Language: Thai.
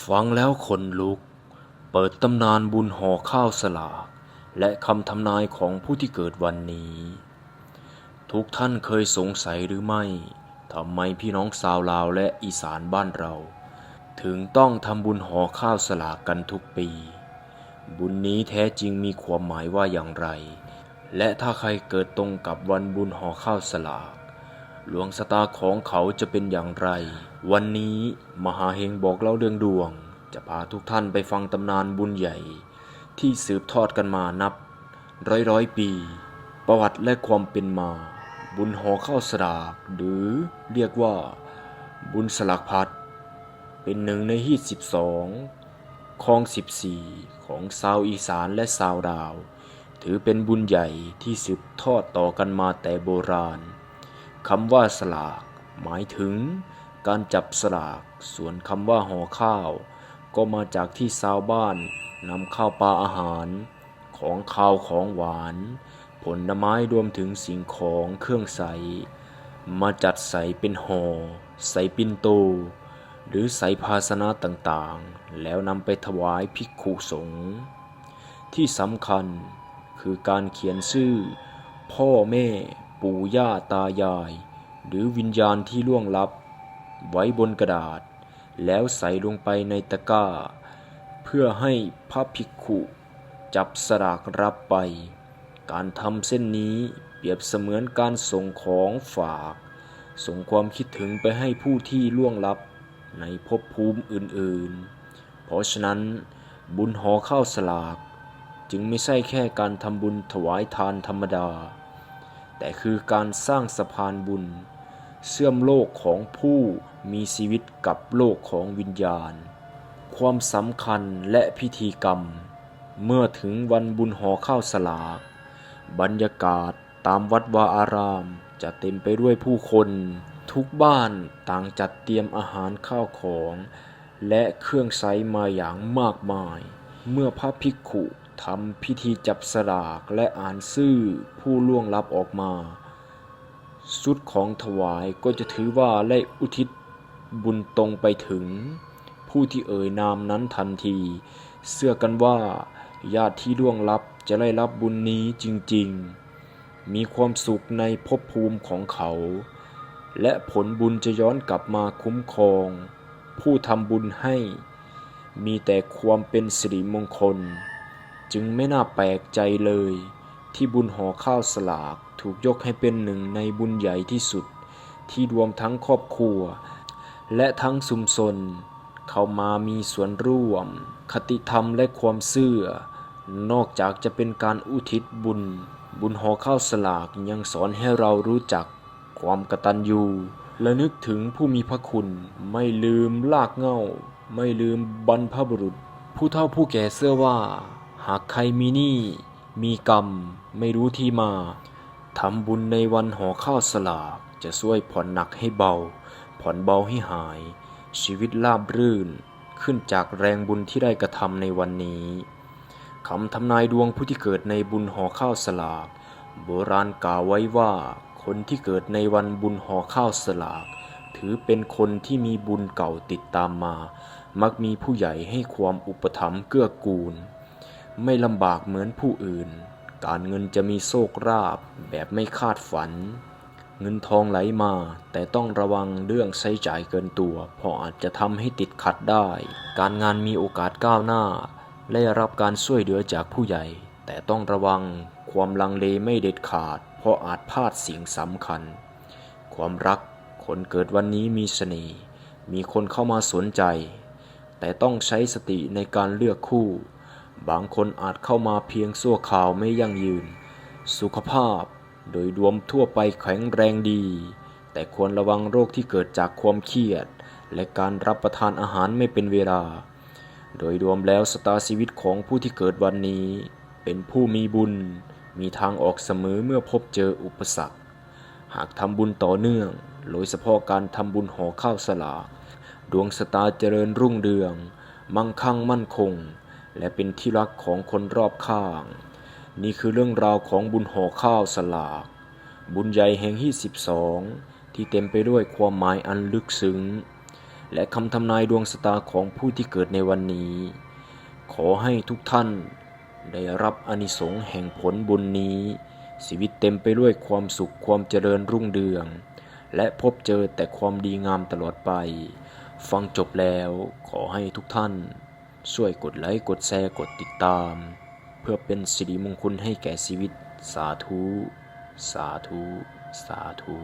ฟังแล้วขนลุก เปิดตำนานบุญห่อข้าวสลาก และคำทำนายของผู้ที่เกิดวันนี้ ทุกท่านเคยสงสัยหรือไม่ทำไมพี่น้องชาวลาวและอีสานบ้านเรา ถึงต้องทำบุญห่อข้าวสลากกันทุกปี บุญนี้แท้จริงมีความหมายว่าอย่างไร และถ้าใครเกิดตรงกับวันบุญห่อข้าวสลาก หลวงสตาของเขาจะเป็นอย่างไร วันนี้มหาเฮงบอกเล่าเรื่องดวง จะพาทุกท่านไปฟังตำนานบุญใหญ่ ที่สืบทอดกันมานับ ร้อยร้อยปี ประวัติและความเป็นมา บุญหอข้าวสลาก หรือเรียกว่า บุญสลักพัดเป็นหนึ่งในฮีตสิบสองคลองสิบสี่ของชาวอีสานและชาวดาว ถือเป็นบุญใหญ่ที่สืบทอดต่อกันมาแต่โบราณ คำว่าสลาก หมายถึงการจับสลาก ส่วนคำว่าห่อข้าว ก็มาจากที่ชาวบ้านนำข้าวปลาอาหาร ของข้าวของหวาน ผลไม้รวมถึงสิ่งของเครื่องใส มาจัดใส่เป็นห่อใส่ปิ่นโต หรือใส่ภาชนะต่างๆ แล้วนำไปถวายภิกขุสงฆ์ที่สำคัญคือการเขียนชื่อพ่อแม่ ปู่ย่าตายาย หรือวิญญาณที่ล่วงลับ ไว้บนกระดาษ แล้วใส่ลงไปในตะกร้า เพื่อให้พระภิกขุ จับสลากรับไป การทำเส้นนี้เปรียบเสมือนการส่งของฝาก ส่งความคิดถึงไปให้ผู้ที่ล่วงลับในภพภูมิอื่นๆ เพราะฉะนั้นบุญหอข้าวสลากจึงไม่ใช่แค่การทำบุญถวายทานธรรมดา แต่คือการสร้างสะพานบุญ เชื่อมโลกของผู้มีชีวิตกับโลกของวิญญาณ ความสำคัญและพิธีกรรม เมื่อถึงวันบุญหอข้าวสลาก บรรยากาศตามวัดวาอารามจะเต็มไปด้วยผู้คน ทุกบ้านต่างจัดเตรียมอาหารข้าวของ และเครื่องใช้มาอย่างมากมาย เมื่อพระภิกขุ ทำพิธีจับสลากและอ่านชื่อผู้ล่วงลับออกมา สุดของถวายก็จะถือว่าได้อุทิศบุญตรงไปถึง ผู้ที่เอ่ยนามนั้นทันทีเชื่อกันว่า ญาติที่ล่วงลับจะได้รับบุญนี้จริงๆ มีความสุขในภพภูมิของเขา และผลบุญจะย้อนกลับมาคุ้มครอง ผู้ทำบุญให้ มีแต่ความเป็นสิริมงคล จึงไม่น่าแปลกใจเลย ที่บุญห่อข้าวสลากถูกยกให้เป็นหนึ่งในบุญใหญ่ที่สุด ที่รวมทั้งครอบครัว และทั้งชุมชนเข้ามามีส่วนร่วม คติธรรมและความเชื่อนอกจากจะเป็นการอุทิศบุญ บุญห่อข้าวสลากยังสอนให้เรารู้จักความกตัญญูและนึกถึงผู้มีพระคุณ ไม่ลืมลากเง้าไม่ลืมบรรพบุรุษ ผู้เฒ่าผู้แก่เชื่อว่า หากใครมีหนี้มีกรรมไม่รู้ที่มาทำบุญในวันห่อข้าวสลาก จะช่วยผ่อนหนักให้เบา ผ่อนเบาให้หาย ชีวิตราบรื่น ขึ้นจากแรงบุญที่ได้กระทำในวันนี้คำทำนายดวงผู้ที่เกิดในบุญห่อข้าวสลาก โบราณกล่าวไว้ว่า คนที่เกิดในวันบุญห่อข้าวสลาก ถือเป็นคนที่มีบุญเก่าติดตามมา มักมีผู้ใหญ่ให้ความอุปถัมภ์เกื้อกูล ไม่ลำบากเหมือนผู้อื่น การเงินจะมีโชคราบแบบไม่คาดฝัน เงินทองไหลมา แต่ต้องระวังเรื่องใช้จ่ายเกินตัว เพราะอาจจะทำให้ติดขัดได้ การงานมีโอกาสก้าวหน้าและได้รับการช่วยเหลือจากผู้ใหญ่ แต่ต้องระวังความลังเลไม่เด็ดขาด เพราะอาจพลาดสิ่งสำคัญ ความรักคนเกิดวันนี้มีเสน่ห์มีคนเข้ามาสนใจ แต่ต้องใช้สติในการเลือกคู่ บางคนอาจเข้ามาเพียงชั่วคราวไม่ยั่งยืน สุขภาพโดยรวมทั่วไปแข็งแรงดี แต่ควรระวังโรคที่เกิดจากความเครียด และการรับประทานอาหารไม่เป็นเวลา โดยรวมแล้วสตาชีวิตของผู้ที่เกิดวันนี้ เป็นผู้มีบุญ มีทางออกเสมอเมื่อพบเจออุปสรรค หากทำบุญต่อเนื่อง โดยเฉพาะการทำบุญห่อข้าวสลาก ดวงสตาเจริญรุ่งเรือง มั่งคั่งมั่นคง และเป็นที่รักของคนรอบข้าง นี่คือเรื่องราวของบุญห่อข้าวสลาก บุญใหญ่แห่งที่สิบสองที่เต็มไปด้วยความหมายอันลึกซึ้ง และคำทำนายดวงชะตาของผู้ที่เกิดในวันนี้ ขอให้ทุกท่านได้รับอานิสงส์แห่งผลบุญนี้ ชีวิตเต็มไปด้วยความสุขความเจริญรุ่งเรือง และพบเจอแต่ความดีงามตลอดไป ฟังจบแล้วขอให้ทุกท่าน ช่วยกดไลค์ กดแชร์ กดติดตาม เพื่อเป็นสิริมงคลให้แก่ชีวิต สาธุ สาธุ สาธุ